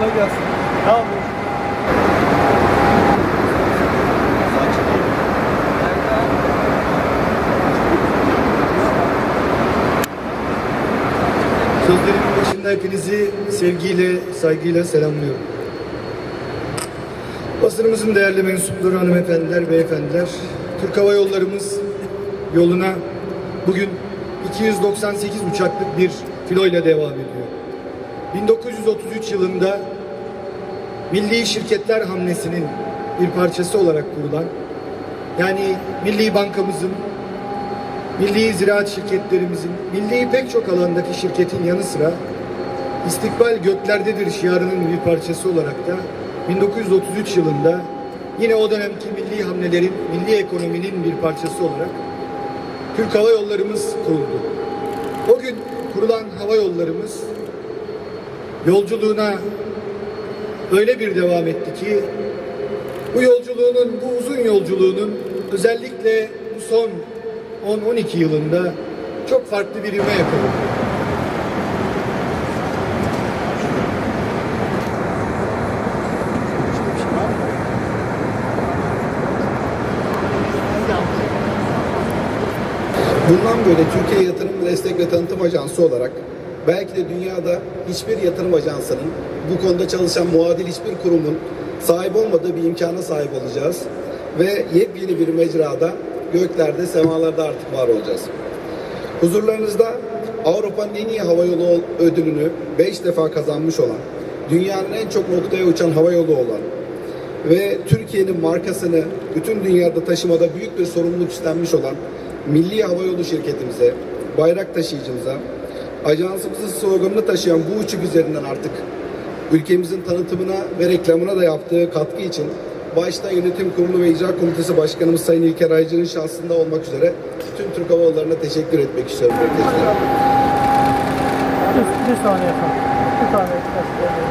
Kolay gelsin. Ne? Sözlerimin başında hepinizi sevgiyle, saygıyla selamlıyorum. Basınımızın değerli mensupları hanımefendiler, beyefendiler, Türk Hava Yollarımız yoluna bugün 298 uçaklık bir filoyla devam ediyor. 1933 yılında Milli Şirketler Hamlesi'nin bir parçası olarak kurulan, yani Milli Bankamızın, milli ziraat şirketlerimizin, milli pek çok alandaki şirketin yanı sıra istikbal göklerdedir şiarının bir parçası olarak da 1933 yılında yine o dönemki milli hamlelerin, milli ekonominin bir parçası olarak Türk Hava Yollarımız kuruldu. O gün kurulan hava yollarımız yolculuğuna öyle bir devam etti ki bu yolculuğunun, bu uzun yolculuğunun özellikle bu son 10-12 yılında çok farklı bir ivme yakaladı. Bundan böyle Türkiye Yatırım Destek ve Tanıtım Ajansı olarak belki de dünyada hiçbir yatırım ajansının bu konuda çalışan muadil hiçbir kurumun sahip olmadığı bir imkana sahip olacağız. Ve yepyeni bir mecrada göklerde, semalarda artık var olacağız. Huzurlarınızda Avrupa'nın en iyi hava yolu ödülünü 5 defa kazanmış olan, dünyanın en çok noktaya uçan hava yolu olan ve Türkiye'nin markasını bütün dünyada taşımada büyük bir sorumluluk üstlenmiş olan Milli Havayolu şirketimize, bayrak taşıyıcımıza, ajansımızın sloganını taşıyan bu uçuk üzerinden artık ülkemizin tanıtımına ve reklamına da yaptığı katkı için başta yönetim kurulu ve icra komitesi başkanımız Sayın İlker Aycı'nın şahsında olmak üzere tüm Türk Hava Yolları'na teşekkür etmek istiyorum. Bir, bir saniye efendim. Bir saniye.